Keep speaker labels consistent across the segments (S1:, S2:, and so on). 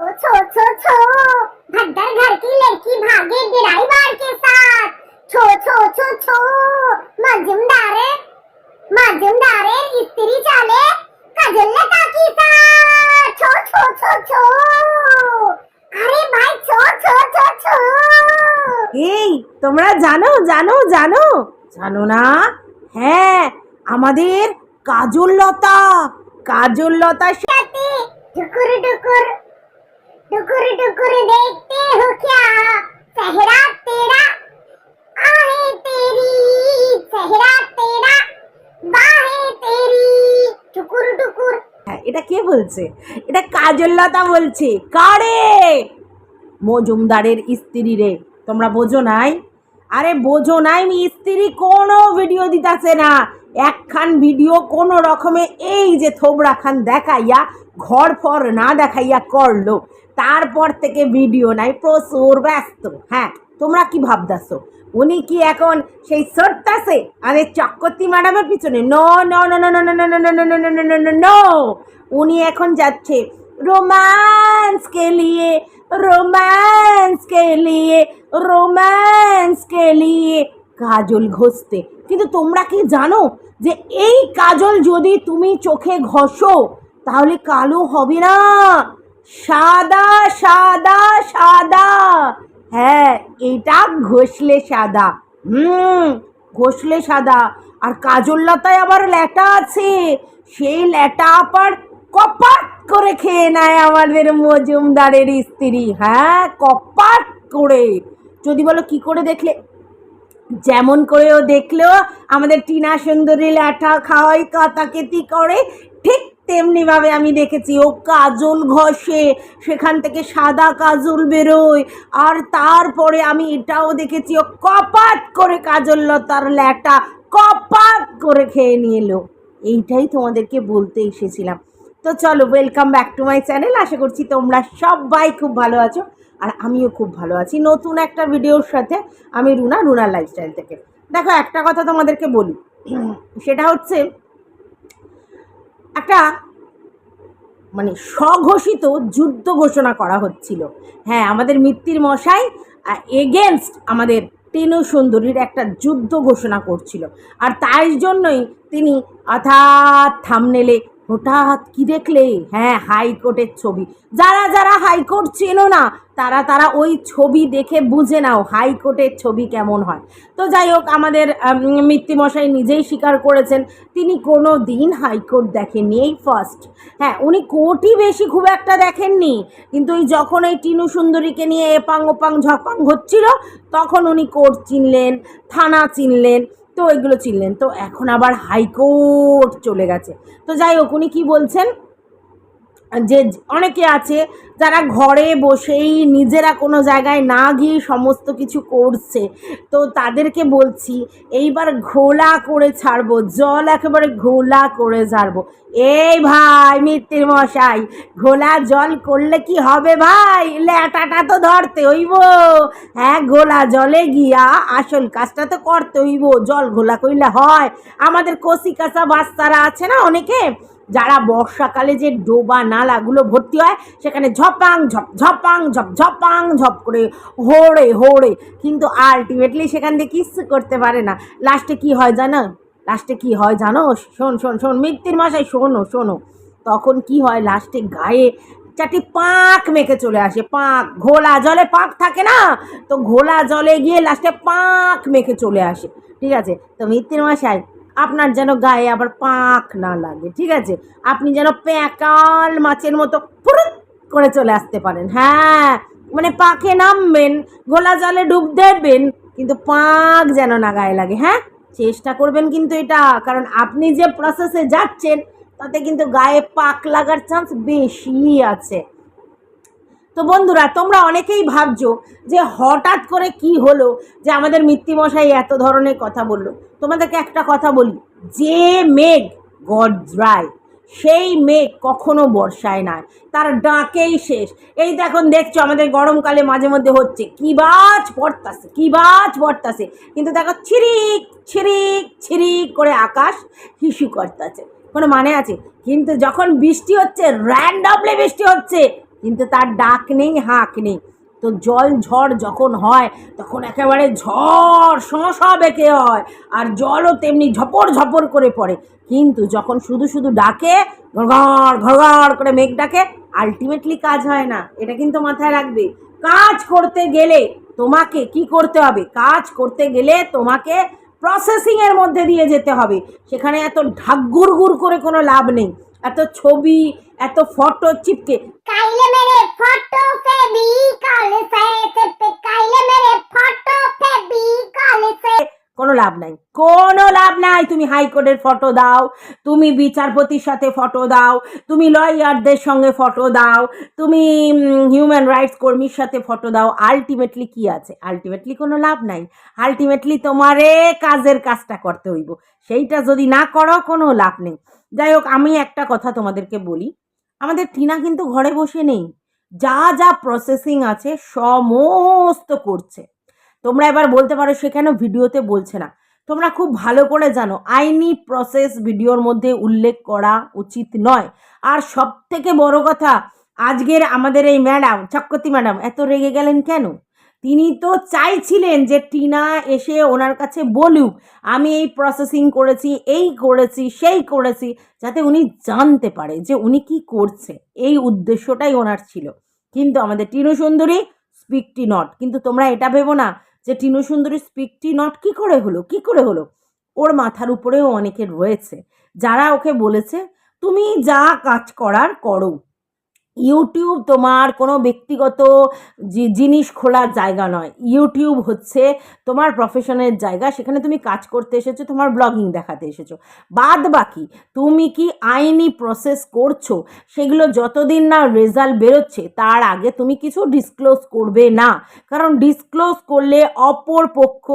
S1: छो छो छो भद्दर घर की लड़की भागे ड्राइवर के साथ छो छो छो छो मजूमदारे मजूमदारे स्त्री चाले कजल्ले काकी साथ छो छो छो छो अरे भाई छो छो छो छो
S2: এই তোমরা জানো জানো জানো জানো না হ্যাঁ আমাদের কাজল লতা কাজল লতা
S1: कहते टुकुर टुकुर टुकुर टुकुर देखते हो क्या सहरा तेरा आहे तेरी सहरा तेरा बाहे तेरी टुकुर टुकुर
S2: হ্যাঁ, এটা কে বলছে এটা কাজল লতা বলছে কারে মজুমদারের স্ত্রী রে তোমরা বোঝো নাই আরে বোঝো নাই মি স্ত্রী কোনো ভিডিও দিতাছে না একখান ভিডিও কোনো রকমে এই যে থোবড়া খান দেখাইয়া ঘর ফর না দেখাইয়া করলো তারপর থেকে ভিডিও নাই প্রচুর ব্যস্ত হ্যাঁ তোমরা কি ভাবতাছো উনি কি এখন সেই সরতাছে আরে চক্রবর্তী ম্যাডামের পিছনে no no no no no no no no no no no no no no no উনি এখন যাচ্ছে रोमांस के लिए रोमांस के लिए रोमांस के लिए কাজল ঘষতে কিন্তু তোমরা কি জানো যে এই কাজল যদি তুমি চোখে ঘষো, তাহলে কালো হবে না। সাদা সাদা সাদা। হ্যাঁ এটা ঘষলে সাদা। হুম, ঘষলে সাদা। আর কাজল লতায় আবার ল্যাটা আছে। সেই ল্যাটা আবার কপাট করে খেয়ে নেয় আমাদের মজুমদারের স্ত্রী। হ্যাঁ কপাট করে। যদি বলো কি করে দেখলে? যেমন করেও দেখলেও আমাদের টিনা সুন্দরী ল্যাঠা খাওয়াই কাতাকেতি করে, ঠিক তেমনিভাবে আমি দেখেছি ও কাজল ঘষে, সেখান থেকে সাদা কাজল বেরোয়, আর তারপরে আমি এটাও দেখেছি ও কপাত করে কাজল লতার ল্যাটা কপাত করে খেয়ে নিয়ে এলো এইটাই তোমাদেরকে বলতে এসেছিলাম। তো চলো welcome back to my channel আশা করছি তোমরা সবাই খুব ভালো আছো। আর আমিও খুব ভালো আছি। নতুন একটা ভিডিওর সাথে আমি রুনা, রুনার লাইফস্টাইল থেকে। দেখো, একটা কথা তোমাদেরকে বলি। সেটা হচ্ছে, একটা মানে স্বঘোষিত যুদ্ধ ঘোষণা করা হচ্ছিল। হ্যাঁ আমাদের মিত্তির মশাই এগেনস্ট আমাদের টেনু সুন্দরীর একটা যুদ্ধ ঘোষণা করছিল। আর তাই জন্যই তিনি অর্থাৎ থামনেলে হঠাৎ কি দেখলে? হ্যাঁ হাইকোর্টের ছবি। যারা যারা হাইকোর্ট চেনো না তারা তারা ওই ছবি দেখে বুঝে নাও হাইকোর্টের ছবি কেমন হয়। তো যাই হোক আমাদের আম, মিত্তিমশাই নিজেই স্বীকার করেছেন তিনি কোনো দিন হাইকোর্ট দেখেননি এই ফার্স্ট হ্যাঁ উনি কোর্টই বেশি খুব একটা দেখেননি কিন্তু ওই যখন এই টিনু সুন্দরীকে নিয়ে এপাং ওপাং ঝপাং হচ্ছিল তখন উনি কোর্ট চিনলেন থানা চিনলেন তো এগুলো চিনলেন। তো এখন আবার হাইকোর্ট চলে গেছে। তো যাই হোক, উনি কী বলছেন? যে অনেকে আছে যারা ঘরে বসেই নিজেরা কোনো জায়গায় না গিয়ে সমস্ত কিছু করছে। তো তাদেরকে বলছি, এইবার ঘোলা করে ছাড়বো, জল একেবারে ঘোলা করে ছাড়বো এই ভাই মিত্তির মশাই, ঘোলা জল করলে কি হবে ভাই? ল্যাটাটা তো ধরতে হইব। হ্যাঁ ঘোলা জলে গিয়া আসল কাজটা তো করতে হইব। জল ঘোলা কইলে হয়। আমাদের কষি কাঁচা বাচ্চারা আছে না অনেকে? যারা বর্ষাকালে যে ডোবা নালাগুলো ভর্তি হয়, সেখানে ঝপাং, ঝপ ঝপাং ঝপ ঝপাং, ঝপ করে হোড়ে হোড়ে। কিন্তু আলটিমেটলি সেখান দিয়ে কিচ্ছু করতে পারে না। লাস্টে কি হয় জানো? লাস্টে কি হয় জানো? শোন শোন শোন, মৃত্যুর মাসায় শোনো শোনো। তখন কি হয়? লাস্টে গায়ে চারটি পাঁক মেখে চলে আসে, পাঁক। ঘোলা জলে পাঁক থাকে না? তো ঘোলা জলে গিয়ে লাস্টে পাঁক মেখে চলে আসে। ঠিক আছে? তো মৃত্যুর মাসায় আপনার যেন গায়ে আবার পাঁক না লাগে, ঠিক আছে? আপনি যেন প্যাকাল মাছের মতো ফুরুত করে চলে আসতে পারেন। হ্যাঁ মানে পাখে নামবেন, ঘোলা জলে ডুব দেবেন, কিন্তু পাঁক যেন না গায়ে লাগে হ্যাঁ? চেষ্টা করবেন কিন্তু এটা, কারণ আপনি যে প্রসেসে যাচ্ছেন, তাতে কিন্তু গায়ে পাক লাগার চান্স বেশি আছে। তো বন্ধুরা, তোমরা অনেকেই ভাবছ যে হঠাৎ করে কি হলো যে আমাদের মৃত্যুমশাই এত ধরনের কথা বলল। তোমাদেরকে একটা কথা বলি, যে মেঘ গড ড্রাই, সেই মেঘ কখনো বর্ষায় না তার ডাকেই শেষ। এই তো এখন দেখছ, আমাদের গরমকালে মাঝে মধ্যে হচ্ছে, কি বাজ পড়তাছে, কি বাজ পড়তাছে। কিন্তু দেখো, ছিরিক ছিরিক ছিরিক করে আকাশ হিসু করতেছে। কোনো মানে আছে? কিন্তু যখন বৃষ্টি হচ্ছে র্যান্ডমলি বৃষ্টি হচ্ছে কিন্তু তার ডাক নেই, হাঁক নেই। তো জল ঝড় যখন হয়, তখন একেবারে ঝড় শশা বেঁকে হয়, আর জলও তেমনি ঝপর ঝপর করে পড়ে। কিন্তু যখন শুধু শুধু ডাকে ঘড় ঘড় করে মেঘ ডাকে আলটিমেটলি কাজ হয় না। এটা কিন্তু মাথায় রাখবে। কাজ করতে গেলে তোমাকে কি করতে হবে? কাজ করতে গেলে তোমাকে প্রসেসিংয়ের মধ্যে দিয়ে যেতে হবে। সেখানে এত ঢাকগুর গুর করে কোনো লাভ নেই। এত ছবি এত ফটো চিপকে।
S1: কাইলে মেরে ফটো পে বি কাইলে মেরে ফটো পে বি
S2: কোনো লাভ নাই কোনো লাভ নাই তুমি হাইকোর্টের ফটো দাও তুমি বিচারপতির সাথে ফটো দাও তুমি লয়ারদের সঙ্গে ফটো দাও তুমি হিউম্যান রাইটস কর্মীর সাথে ফটো দাও আলটিমেটলি কি আছে? আলটিমেটলি কোনো লাভ নাই আলটিমেটলি তোমারে কাজের কাজটা করতে হইব। সেইটা যদি না করো কোনো লাভ নেই। যাই হোক, আমি একটা কথা তোমাদেরকে বলি। আমাদের টিনা কিন্তু ঘরে বসে নেই। যা যা প্রসেসিং আছে সমস্ত করছে। তোমরা এবার বলতে পারো সে কেন ভিডিওতে বলছে না। তোমরা খুব ভালো করে জানো, আইনি প্রসেস ভিডিওর মধ্যে উল্লেখ করা উচিত নয়। আর সব থেকে বড় কথা, আজকের আমাদের এই ম্যাডাম চক্রতি ম্যাডাম এত রেগে গেলেন কেন? তিনি তো চাইছিলেন যে টিনা এসে ওনার কাছে বলুক, আমি এই প্রসেসিং করেছি, এই করেছি, সেই করেছি, যাতে উনি জানতে পারে যে উনি কি করছে। এই উদ্দেশ্যটাই ওনার ছিল। কিন্তু আমাদের টিনু সুন্দরী স্পিকটি নট কিন্তু তোমরা এটা ভেবো না যে টিনু সুন্দরী স্পিকটি নট কি করে হলো, কি করে হলো? ওর মাথার উপরেও অনেকে রয়েছে। যারা ওকে বলেছে, তুমি যা কাজ করার করো। ইউটিউব তোমার কোনো ব্যক্তিগত জিনিস খোলার জায়গা নয়। ইউটিউব হচ্ছে তোমার প্রফেশনের জায়গা, সেখানে তুমি কাজ করতে এসেছ, তোমার ব্লগিং দেখাতে এসেছ। বাদ বাকি, তুমি কি আইনি প্রসেস করছ? সেগুলো যতদিন না রেজাল্ট বেরোচ্ছে, তার আগে তুমি কিছু ডিসক্লোজ করবে না। কারণ ডিসক্লোজ করলে অপর পক্ষ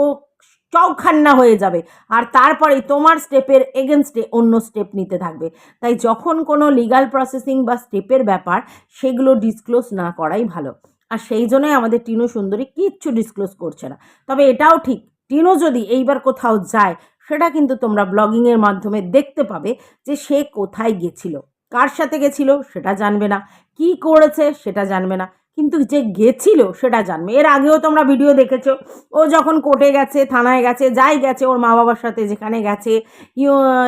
S2: চৌখান্না হয়ে যাবে। আর তারপরে তোমার স্টেপের এগেনস্টে অন্য স্টেপ নিতে থাকবে। তাই যখন কোনো লিগাল প্রসেসিং বা স্টেপের ব্যাপার, সেগুলো ডিসক্লোজ না করাই ভালো। আর সেই জন্যই আমাদের টিনু সুন্দরী কিচ্ছু ডিসক্লোজ করছে না। তবে এটাও ঠিক, টিনু যদি এইবার কোথাও যায়, সেটা কিন্তু তোমরা ব্লগিংয়ের মাধ্যমে দেখতে পাবে যে সে কোথায় গেছিল। কার সাথে গেছিল, সেটা জানবে না। কি করেছে, সেটা জানবে না। কিন্তু যে গেছিল সেটা জানবে। এর আগেও তোমরা ভিডিও দেখেছ। ও যখন কোর্টে গেছে, থানায় গেছে, যাই গেছে, ওর মা বাবার সাথে যেখানে গেছে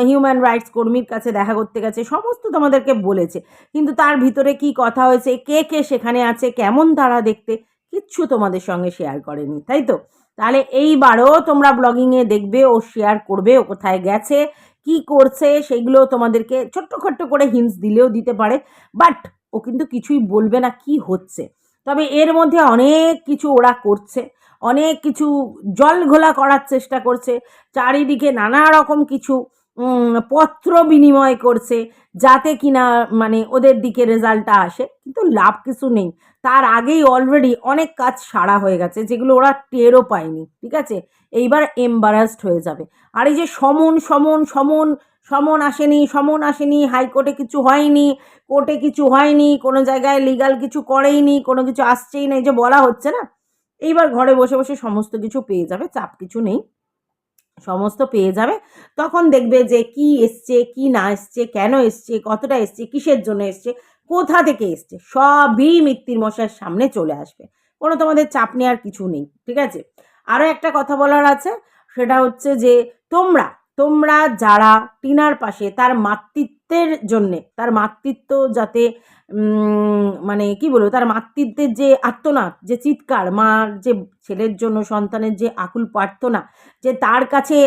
S2: হিউম্যান রাইটস কর্মীর কাছে দেখা করতে গেছে, সমস্ত তোমাদেরকে বলেছে। কিন্তু তার ভিতরে কি কথা হয়েছে, কে কে সেখানে আছে, কেমন তারা দেখতে, কিচ্ছু তোমাদের সঙ্গে শেয়ার করেনি, তাই তো? তাহলে এইবারও তোমরা ব্লগিংয়ে দেখবে, ও শেয়ার করবে, ও কোথায় গেছে, কি করছে, সেগুলো তোমাদেরকে ছোট্ট ছোট্ট করে হিন্টস দিলেও দিতে পারে। বাট ও কিন্তু কিছুই বলবে না কি হচ্ছে। তবে এর মধ্যে অনেক কিছু ওরা করছে, অনেক কিছু জল ঘোলা করার চেষ্টা করছে, চারিদিকে নানা রকম কিছু পত্র বিনিময় করছে যাতে কিনা মানে ওদের দিকে রেজাল্টটা আসে, কিন্তু লাভ কিছু নেই। তার আগেই অলরেডি অনেক কাজ সারা হয়ে গেছে, যেগুলো ওরা টেরও পায়নি, ঠিক আছে? এইবার এম্বারাসড হয়ে যাবে। আর এই যে সমন সমন সমন সমন আসেনি সমন আসেনি, হাইকোর্টে কিছু হয়নি, কোর্টে কিছু হয়নি, কোনো জায়গায় লিগাল কিছু করেইনি, কোনো কিছু আসছেই না, এই যে বলা হচ্ছে না? এইবার ঘরে বসে বসে সমস্ত কিছু পেয়ে যাবে, চাপ কিছু নেই। সমস্ত পেয়ে যাবে, তখন দেখবে যে কি এসছে, কি না এসছে, কেন এসছে, কতটা এসছে, কিসের জন্য এসছে, কোথা থেকে এসছে, সবই মৃত্যুর মশাইয়ের সামনে চলে আসবে। কোনো তোমাদের চাপ নেওয়ার কিছু নেই, ঠিক আছে? আরও একটা কথা বলার আছে, সেটা হচ্ছে যে তোমরা তোমরা যারা টিনার পাশে, তার মাতৃত্বের জন্যে, তার মাতৃত্ব যাতে মানে কি বলব, তার মাতৃত্বের যে আত্মনাদ যে চিৎকার, মার যে ছেলের জন্য, সন্তানের যে আকুল প্রার্থনা, যে তার কাছে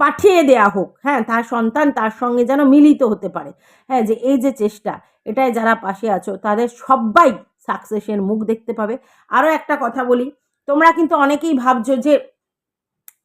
S2: পাঠিয়ে দেয়া হোক হ্যাঁ তার সন্তান তার সঙ্গে যেন মিলিত হতে পারে হ্যাঁ যে এই যে চেষ্টা, এটাই যারা পাশে আছো, তাদের সবাই সাকসেসের মুখ দেখতে পাবে। আরও একটা কথা বলি, তোমরা কিন্তু অনেকেই ভাবছ যে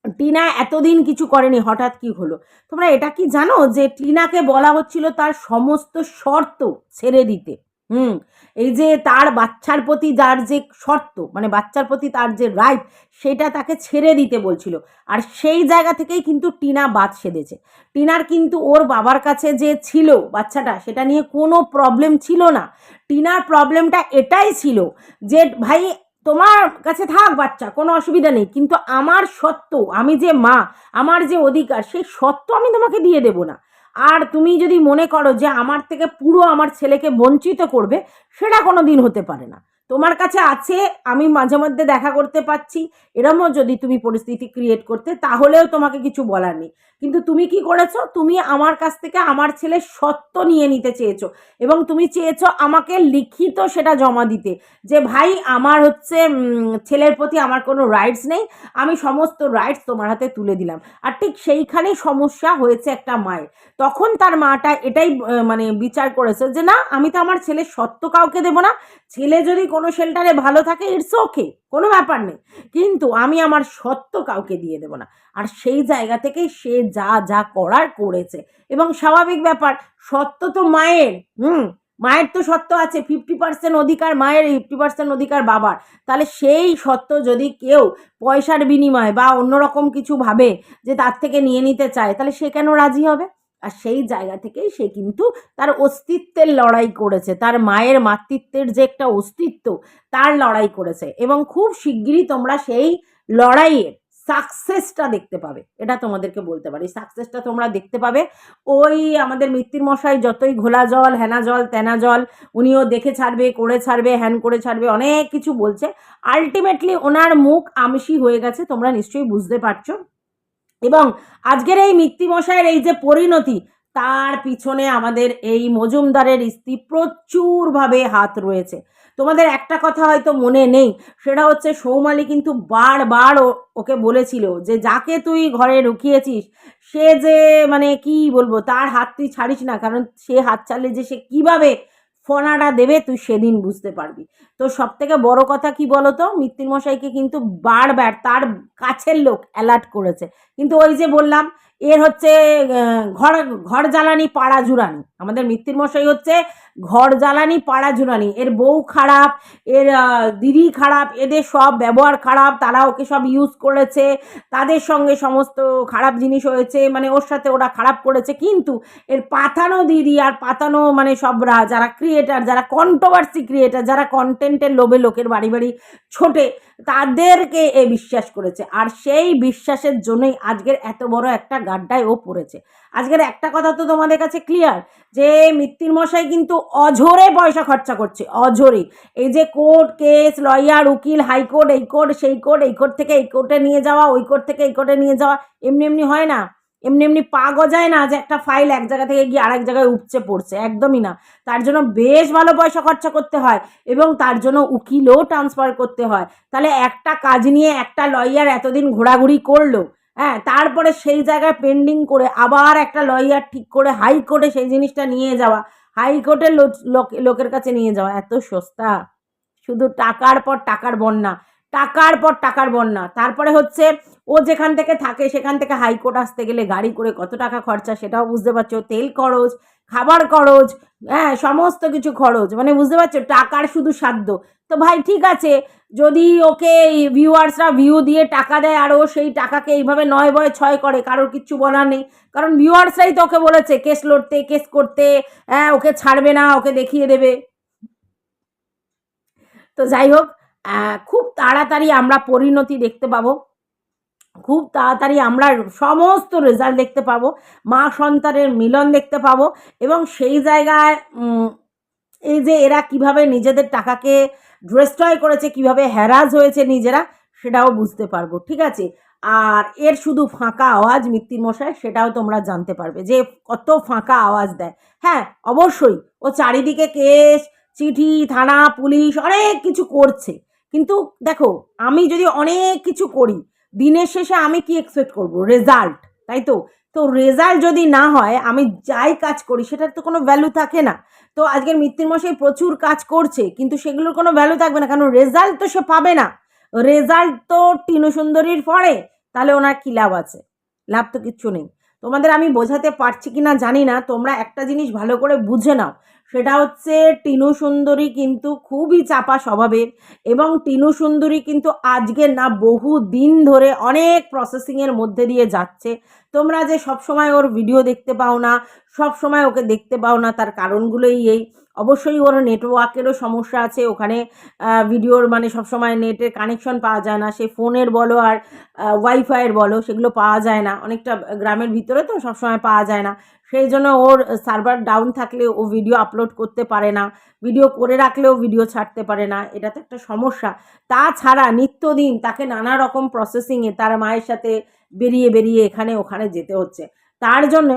S2: টিনা এতদিন কিছু করেনি, হঠাৎ কি হলো? তোমরা এটা কি জানো যে টিনাকে বলা হচ্ছিল তার সমস্ত শর্ত ছেড়ে দিতে? হুম, এই যে তার বাচ্চার প্রতি যার যে শর্ত মানে বাচ্চার প্রতি তার যে রাইট সেটা তাকে ছেড়ে দিতে বলছিল। আর সেই জায়গা থেকেই কিন্তু টিনা বাদ সেধেছে। টিনার কিন্তু ওর বাবার কাছে যে ছিল বাচ্চাটা, সেটা নিয়ে কোনো প্রবলেম ছিল না। টিনার প্রবলেমটা এটাই ছিল যে, ভাই তোমার কাছে থাক বাচ্চা, কোনো অসুবিধা নেই। কিন্তু আমার সত্য, আমি যে মা, আমার যে অধিকার, সেই সত্য আমি তোমাকে দিয়ে দেবো না। আর তুমি যদি মনে করো যে আমার থেকে পুরো আমার ছেলেকে বঞ্চিত করবে, সেটা কোনো দিন হতে পারে না। তোমার কাছে আছে, আমি মাঝে মধ্যে দেখা করতে পাচ্ছি। এরমও যদি তুমি পরিস্থিতি ক্রিয়েট করতে, তাহলেও তোমাকে কিছু বলার নেই। কিন্তু তুমি কি করেছ? তুমি আমার কাছ থেকে আমার ছেলের সত্য নিয়ে নিতে চেয়েছো এবং তুমি চেয়েছো আমাকে লিখিত সেটা জমা দিতে যে, ভাই, আমার হচ্ছে ছেলের প্রতি আমার কোনো রাইটস নেই। আমি সমস্ত রাইটস তোমার হাতে তুলে দিলাম। আর ঠিক সেইখানেই সমস্যা হয়েছে একটা মায়ের। তখন তার মাটা এটাই মানে বিচার করেছে যে, না, আমি তো আমার ছেলের সত্য কাউকে দেবো না। ছেলে যদি কোনো শেল্টারে ভালো থাকে ইটস ওকে কোনো ব্যাপার নেই। কিন্তু আমি আমার সত্য কাউকে দিয়ে দেবো না। আর সেই জায়গা থেকেই সে যা যা করার করেছে। এবং স্বাভাবিক ব্যাপার, সত্য তো মায়ের, হুম? মায়ের তো সত্য আছে ফিফটি পার্সেন্ট অধিকার মায়ের ফিফটি পার্সেন্ট অধিকার বাবার। তাহলে সেই সত্য যদি কেউ পয়সার বিনিময়ে বা অন্যরকম কিছু ভাবে যে তার থেকে নিয়ে নিতে চায়, তাহলে সে কেন রাজি হবে? আর সেই জায়গা থেকেই সে কিন্তু তার অস্তিত্বের লড়াই করেছে। তার মায়ের মাতৃত্বের যে একটা অস্তিত্ব, তার লড়াই করেছে। এবং খুব শিগগিরই তোমরা সেই লড়াইয়ের সাকসেসটা দেখতে পাবে। এটা তোমাদেরকে বলতে পারি। সাকসেসটা তোমরা দেখতে পাবে। ওই আমাদের মৃত্যুর মশাই যতই ঘোলা জল, হেনা জল, তেনা জল, উনিও দেখে ছাড়বে, করে ছাড়বে, হ্যান করে ছাড়বে, অনেক কিছু বলছে। আলটিমেটলি ওনার মুখ আমিষি হয়ে গেছে, তোমরা নিশ্চয়ই বুঝতে পারছ। এবং আজকের এই মৃত্যুমশাইয়ের এই যে পরিণতি, তার পিছনে আমাদের এই মজুমদারের স্ত্রী প্রচুরভাবে হাত রয়েছে। তোমাদের একটা কথা হয়তো মনে নেই, সেটা হচ্ছে সৌমালি কিন্তু বারবার ওকে বলেছিল যে, যাকে তুই ঘরে ঢুকিয়েছিস সে যে মানে কি বলব, তার হাত তুই ছাড়িস না, কারণ সে হাত ছাড়লে যে সে কীভাবে ফোনাটা দেবে, তুই সেদিন বুঝতে পারবি। তো সব থেকে বড় কথা কি বলতো? মৃত্যুমশাইকে কিন্তু বারবার তার কাছের লোক অ্যালার্ট করেছে। কিন্তু ওই যে বললাম, এর হচ্ছে ঘর ঘর জ্বালানি, পাড়া জুড়ানি আমাদের মশাই হচ্ছে ঘর জ্বালানি, পাড়া জুড়ানি এর বউ খারাপ, এর দিদি খারাপ, এদের সব ব্যবহার খারাপ, তারা ওকে সব ইউজ করেছে, তাদের সঙ্গে সমস্ত খারাপ জিনিস হয়েছে মানে ওর সাথে ওরা খারাপ করেছে। কিন্তু এর পাতানো দিদি আর পাতানো মানে সবরা যারা ক্রিয়েটার যারা কন্ট্রোভার্সি ক্রিয়েটার যারা কন্টেন্টের লোভে লোকের বাড়ি বাড়ি ছোটে, তাদেরকে এ বিশ্বাস করেছে। আর সেই বিশ্বাসের জন্যই আজকের এত বড় একটা গাড্ডায় ও পড়েছে। আজকের একটা কথা তো তোমাদের কাছে ক্লিয়ার যে মৃত্যুর মশাই কিন্তু অঝরে পয়সা খরচা করছে, অঝরে। এই যে কোর্ট কেস, লয়ার, উকিল হাইকোর্ট এই কোর্ট, সেই কোর্ট, এই কোর্ট থেকে এই কোর্টে নিয়ে যাওয়া, ওই কোর্ট থেকে এই কোর্টে নিয়ে যাওয়া, এমনি এমনি হয় না। এমনি এমনি পা গজায় না যে একটা ফাইল এক জায়গা থেকে গিয়ে আরেক জায়গায় উপচে পড়ছে, একদমই না। তার জন্য বেশ ভালো পয়সা খরচা করতে হয় এবং তার জন্য উকিলও ট্রান্সফার করতে হয়। তাহলে একটা কাজ নিয়ে একটা লয়ার এতদিন ঘোরাঘুরি করল হ্যাঁ তারপরে সেই জায়গায় পেন্ডিং করে আবার একটা লয়ার ঠিক করে হাইকোর্টে সেই জিনিসটা নিয়ে যাওয়া হাইকোর্টের লোকের কাছে নিয়ে যাওয়া এত সস্তা। শুধু টাকার পর টাকার বন্যা। টাকার পর টাকার বন্যা। তারপরে হচ্ছে ও যেখান থেকে থাকে সেখান থেকে হাইকোর্ট আসতে গেলে গাড়ি করে কত টাকা খরচা সেটাও বুঝতে পারছ। তেল খরচ, খাবার খরচ হ্যাঁ সমস্ত কিছু খরচ। মানে বুঝতে পারছ? টাকার শুধু সাধ্য। তো ভাই ঠিক আছে, যদি ওকে ভিউয়ার্সরা ভিউ দিয়ে টাকা দেয় আর ও সেই টাকাকে এইভাবে নয় বয় ছয় করে, কারোর কিচ্ছু বলার নেই। কারণ ভিউয়ার্সরাই তো ওকে বলেছে, কেস লড়তে, কেস করতে হ্যাঁ ওকে ছাড়বে না, ওকে দেখিয়ে দেবে। তো যাই হোক খুব তাড়াতাড়ি আমরা পরিণতি দেখতে পাবো। খুব তাড়াতাড়ি আমরা সমস্ত রেজাল্ট দেখতে পাবো। মা সন্তানের মিলন দেখতে পাবো এবং সেই জায়গায় এই যে এরা কীভাবে নিজেদের টাকাকে ড্রেস্ট্রয় করেছে, কীভাবে হ্যারাস হয়েছে নিজেরা, সেটাও বুঝতে পারব, ঠিক আছে? আর এর শুধু ফাঁকা আওয়াজ মশাই সেটাও তোমরা জানতে পারবে যে কত ফাঁকা আওয়াজ দেয়। হ্যাঁ অবশ্যই, ও চারিদিকে কেস, চিঠি, থানা, পুলিশ, অনেক কিছু করছে। কিন্তু দেখো, আমি যদি অনেক কিছু করি, দিনের শেষে আমি কি এক্সপেক্ট করব? রেজাল্ট তাই তো? তো রেজাল্ট যদি না হয়, আমি যাই কাজ করি, সেটার তো কোনো ভ্যালু থাকে না। তো আজকের মৃত্যুর মশাই প্রচুর কাজ করছে, কিন্তু সেগুলোর কোনো ভ্যালু থাকবে না, কারণ রেজাল্ট তো সে পাবে না। রেজাল্ট তো টিনু সুন্দরীর পরে, তাহলে ওনার কী লাভ আছে? লাভ তো কিচ্ছু নেই। তোমাদের আমি বোঝাতে পারছি কি না জানি না, তোমরা একটা জিনিস ভালো করে বুঝে নাও। সেটা হচ্ছে টিনু সুন্দরী কিন্তু খুবই চাপা স্বভাবের এবং টিনু সুন্দরী কিন্তু আজকে না বহু দিন ধরে অনেক প্রসেসিংয়ের মধ্যে দিয়ে যাচ্ছে। তোমরা যে সব সময় ওর ভিডিও দেখতে পাও না সব সময় ওকে দেখতে পাও না, তার কারণগুলোই এই। অবশ্যই ওর নেটওয়ার্কেরও সমস্যা আছে, ওখানে ভিডিওর মানে সবসময় নেটের কানেকশন পাওয়া যায় না, সে ফোনের বলো আর ওয়াইফাইয়ের বলো, সেগুলো পাওয়া যায় না। অনেকটা গ্রামের ভিতরে তো সবসময় পাওয়া যায় না। সেই জন্য ওর সার্ভার ডাউন থাকলে ও ভিডিও আপলোড করতে পারে না ভিডিও করে রাখলেও ভিডিও ছাড়তে পারে না, এটা তো একটা সমস্যা। তাছাড়া নিত্যদিন তাকে নানা রকম প্রসেসিংয়ে তার মায়ের সাথে বেরিয়ে বেরিয়ে এখানে ওখানে যেতে হচ্ছে। তার জন্য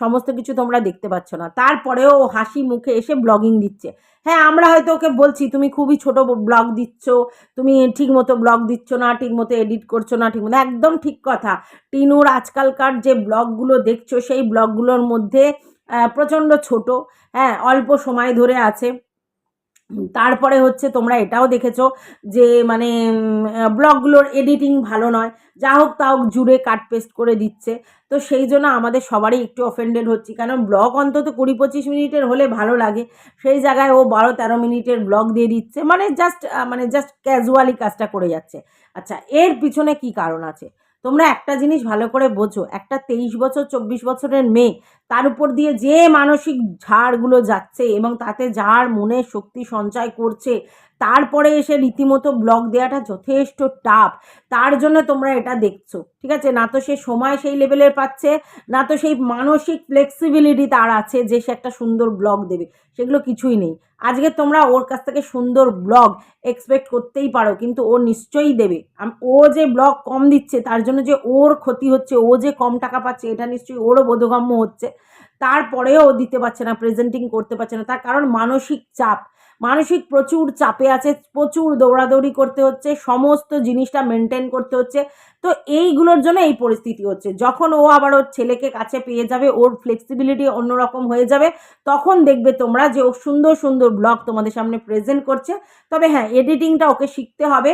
S2: সমস্ত কিছু তোমরা দেখতে পাচ্ছ না। তারপরেও হাসি মুখে এসে ব্লগিং দিচ্ছে। হ্যাঁ আমরা হয়তো ওকে বলছি, তুমি খুবই ছোট ব্লগ দিচ্ছ, তুমি ঠিক মতো ব্লগ দিচ্ছ না ঠিক মতো এডিট করছ না ঠিক মতো একদম ঠিক কথা। টিনুর আজকালকার যে ব্লগগুলো দেখছ, সেই ব্লগগুলোর মধ্যে প্রচণ্ড ছোট। হ্যাঁ অল্প সময় ধরে আছে। তারপরে হচ্ছে তোমরা এটাও দেখেছ যে মানে ব্লগগুলোর এডিটিং ভালো নয়। যা হোক তা হোক জুড়ে কাট পেস্ট করে দিচ্ছে। তো সেই জন্য আমাদের সবারই একটু অফেন্ডেড হচ্ছি। কারণ ব্লগ অন্তত কুড়ি পঁচিশ মিনিটের হলে ভালো লাগে। সেই জায়গায় ও বারো তেরো মিনিটের ব্লগ দিয়ে দিচ্ছে। মানে জাস্ট মানে জাস্ট ক্যাজুয়ালি কাজটা করে যাচ্ছে। আচ্ছা এর পিছনে কি কারণ আছে? তোমরা একটা জিনিস ভালো করে বোঝো, একটা তেইশ বছর, চব্বিশ বছরের মেয়ে, তার উপর দিয়ে যে মানসিক ঝাড়গুলো যাচ্ছে এবং তাতে যার মনে শক্তি সঞ্চয় করছে তারপরে এসে রীতিমতো ব্লগ দেওয়াটা যথেষ্ট টাফ তার জন্য তোমরা এটা দেখছ, ঠিক আছে? না তো সে সময় সেই লেভেলের পাচ্ছে, না তো সেই মানসিক ফ্লেক্সিবিলিটি তার আছে যে সে একটা সুন্দর ব্লগ দেবে। সেগুলো কিছুই নেই। আজকে তোমরা ওর কাছ থেকে সুন্দর ব্লগ এক্সপেক্ট করতেই পারো, কিন্তু ও নিশ্চয়ই দেবে। ও যে ব্লগ কম দিচ্ছে, তার জন্য যে ওর ক্ষতি হচ্ছে, ও যে কম টাকা পাচ্ছে, এটা নিশ্চয়ই ওরও বোধগম্য হচ্ছে। তারপরেও ও দিতে পারছে না প্রেজেন্টিং করতে পারছে না। তার কারণ মানসিক চাপ। মানসিক প্রচুর চাপে আছে, প্রচুর দৌড়াদৌড়ি করতে হচ্ছে, সমস্ত জিনিসটা মেনটেন করতে হচ্ছে। তো এইগুলোর জন্য এই পরিস্থিতি হচ্ছে। যখন ও আবার ওর ছেলেকে কাছে পেয়ে যাবে, ওর ফ্লেক্সিবিলিটি অন্যরকম হয়ে যাবে, তখন দেখবে তোমরা যে ও সুন্দর সুন্দর ব্লগ তোমাদের সামনে প্রেজেন্ট করছে। তবে হ্যাঁ এডিটিংটা ওকে শিখতে হবে।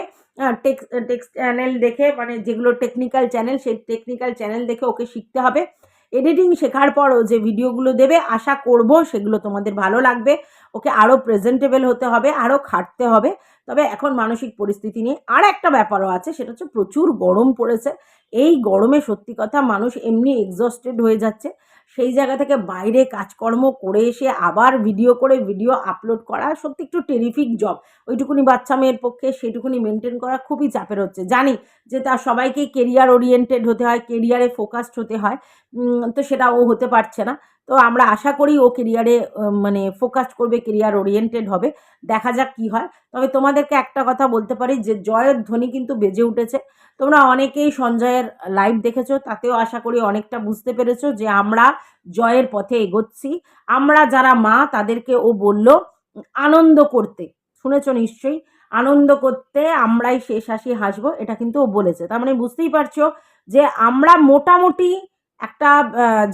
S2: টেক্স টেক্স চ্যানেল দেখে মানে যেগুলো টেকনিক্যাল চ্যানেল সেই টেকনিক্যাল চ্যানেল দেখে ওকে শিখতে হবে। এডিটিং শেখার পরও যে ভিডিওগুলো দেবে, আশা করব সেগুলো তোমাদের ভালো লাগবে। ওকে আরও প্রেজেন্টেবল হতে হবে, আরও খাটতে হবে। তবে এখন মানসিক পরিস্থিতি নিয়ে আর একটা ব্যাপারও আছে, সেটা হচ্ছে প্রচুর গরম পড়েছে। এই গরমে সত্যি কথা মানুষ এমনি এক্সস্টেড হয়ে যাচ্ছে। সেই জায়গা থেকে বাইরে কাজকর্ম করে এসে আবার ভিডিও করে ভিডিও আপলোড করা সত্যি একটু টেরিফিক জব ওইটুকুনি বাচ্চা মেয়ের পক্ষে সেটুকুনি মেনটেন করা খুবই চাপের হচ্ছে। জানি যে তার সবাইকেই কেরিয়ার ওরিয়েন্টেড হতে হয় কেরিয়ারে ফোকাসড হতে হয়। তো সেটা ও হতে পারছে না। তো আমরা আশা করি ও কেরিয়ারে মানে ফোকাস করবে কেরিয়ার ওরিয়েন্টেড হবে। দেখা যাক কি হয়। তবে তোমাদেরকে একটা কথা বলতে পারি যে, জয়ের ধ্বনি কিন্তু বেজে উঠেছে। তোমরা অনেকেই সঞ্জয়ের লাইভ দেখেছ, তাতেও আশা করি অনেকটা বুঝতে পেরেছ যে, আমরা জয়ের পথে এগোচ্ছি। আমরা যারা মা, তাদেরকে ও বলল, আনন্দ করতে। শুনেছো নিশ্চয়ই? আনন্দ করতে আমরাই শেষ হাসি হাসবো। এটা কিন্তু ও বলেছে। তার মানে বুঝতেই পারছ যে, আমরা মোটামুটি একটা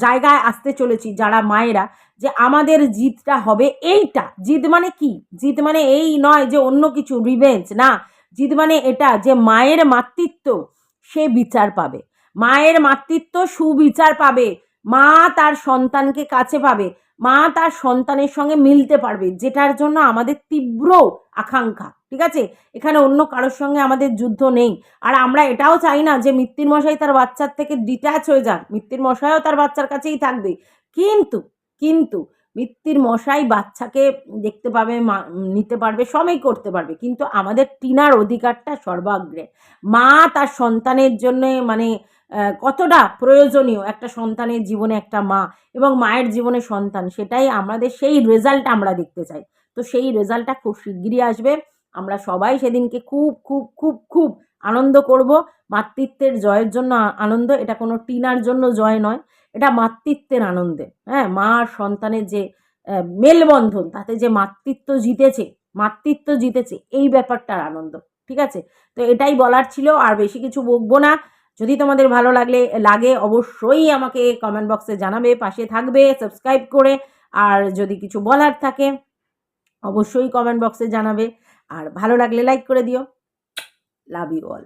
S2: জায়গায় আসতে চলেছি যারা মায়েরা যে আমাদের জিতটা হবে এইটা। জিত মানে কি? জিত মানে এই নয় যে অন্য কিছু রিভেঞ্জ না, জিত মানে এটা যে মায়ের মাতৃত্ব সে বিচার পাবে। মায়ের মাতৃত্ব সুবিচার পাবে। মা তার সন্তানকে কাছে পাবে। মা তার সন্তানের সঙ্গে মিলতে পারবে, যেটার জন্য আমাদের তীব্র আকাঙ্ক্ষা, ঠিক আছে? এখানে অন্য কারোর সঙ্গে আমাদের যুদ্ধ নেই। আর আমরা এটাও চাই না যে মৃত্যুর মশাই তার বাচ্চার থেকে ডিট্যাচ হয়ে যান। মৃত্যুর মশাইও তার বাচ্চার কাছেই থাকবে। কিন্তু কিন্তু মৃত্যুর মশাই বাচ্চাকে দেখতে পাবে নিতে পারবে, সবই করতে পারবে। কিন্তু আমাদের টিনার অধিকারটা সর্বাগ্রে। মা তার সন্তানের জন্য মানে কতটা প্রয়োজনীয় একটা সন্তানের জীবনে একটা মা এবং মায়ের জীবনে সন্তান? সেটাই আমাদের, সেই রেজাল্ট আমরা দেখতে চাই। তো সেই রেজাল্টটা খুব শিগগিরই আসবে। আমরা সবাই সেদিনকে খুব খুব খুব খুব আনন্দ করব। মাতৃত্বের জয়ের জন্য আনন্দ, এটা কোনো টিনার জন্য জয় নয়। এটা মাতৃত্বের আনন্দে। হ্যাঁ মা আর সন্তানের যে মেলবন্ধন, তাতে যে মাতৃত্ব জিতেছে মাতৃত্ব জিতেছে, এই ব্যাপারটার আনন্দ। ঠিক আছে? তো এটাই বলার ছিল। আর বেশি কিছু বকবো না। যদি তোমাদের ভালো লাগলে, লাগে অবশ্যই আমাকে কমেন্ট বক্সে জানাবে, পাশে থাকবে সাবস্ক্রাইব করে, আর যদি কিছু বলার থাকে, অবশ্যই কমেন্ট বক্সে জানাবে, আর ভালো লাগলে লাইক করে দিও। Love you all